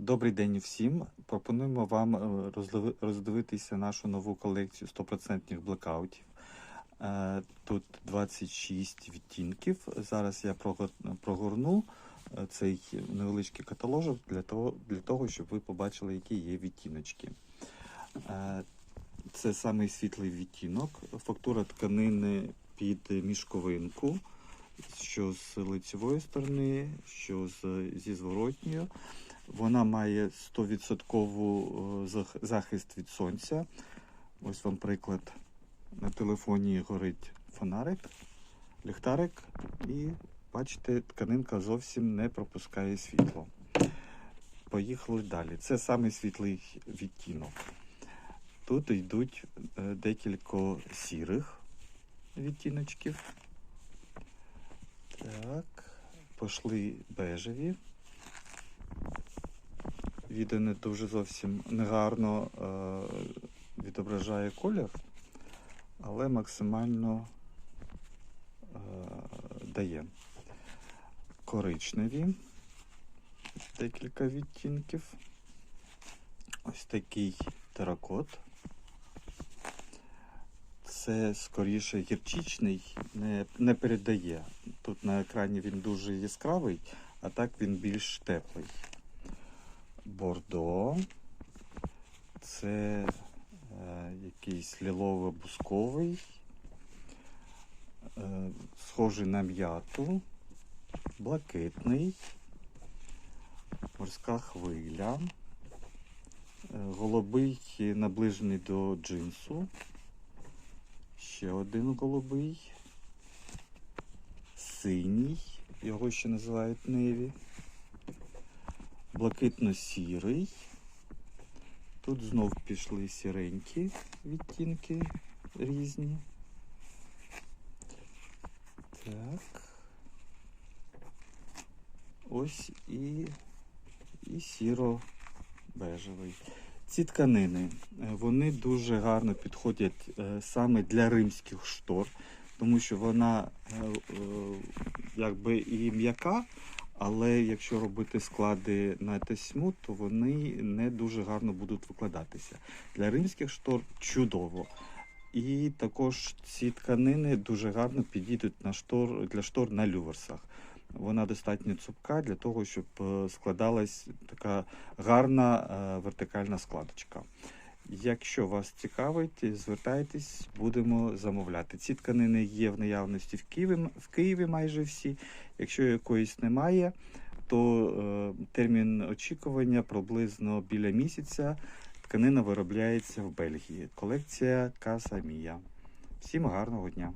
Добрий день всім. Пропонуємо вам е, роздивитися нашу нову колекцію 100% блекаутів. Е, Тут 26 відтінків. Зараз я прогорну е, цей невеличкий каталожок для того, для того, щоб ви побачили, які є відтіночки. Це самий світлий відтінок. Фактура тканини під мішковинку, що з лицевої сторони, що зі зворотньої. Вона має 100% захист від сонця. Ось вам приклад. На телефоні горить фонарик, ліхтарик, і бачите, тканинка зовсім не пропускає світло. Поїхали далі. Це самий світлий відтінок. Тут йдуть е, декілька сірих відтіночків. Так, пішли бежеві. Відео не дуже зовсім негарно е, відображає колір, але максимально е, дає. Коричневі, декілька відтінків. Ось такий теракот. Це скоріше гірчичний, не, не передає. Тут на екрані він дуже яскравий, а так він більш теплий. Бордо. Це е, якийсь лілово-бусковий, е, схожий на м'яту, блакитний, морська хвиля, е, голубий наближений до джинсу, ще один голубий, синій, його ще називають неві блакитно-сірий. Тут знов пішли сіренькі відтінки різні. Так. Ось і, і сіро-бежевий. Ці тканини е, вони дуже гарно підходять е, саме для римських штор, тому що вона е, якби і м'яка, але якщо робити склади на тесьму, то вони не дуже гарно будуть викладатися. Для римських штор чудово. І також ці тканини дуже гарно підійдуть на штор, для штор на люверсах. Вона достатньо цупка для того, щоб е, складалась така гарна е, вертикальна складочка. Якщо вас цікавить, звертайтесь, будемо замовляти. Ці тканини є в наявності в Києві, в Києві майже всі. Якщо якоїсь немає, то е, термін очікування приблизно біля місяця. Тканина виробляється в Бельгії. Колекція Каса Мія. Всім гарного дня!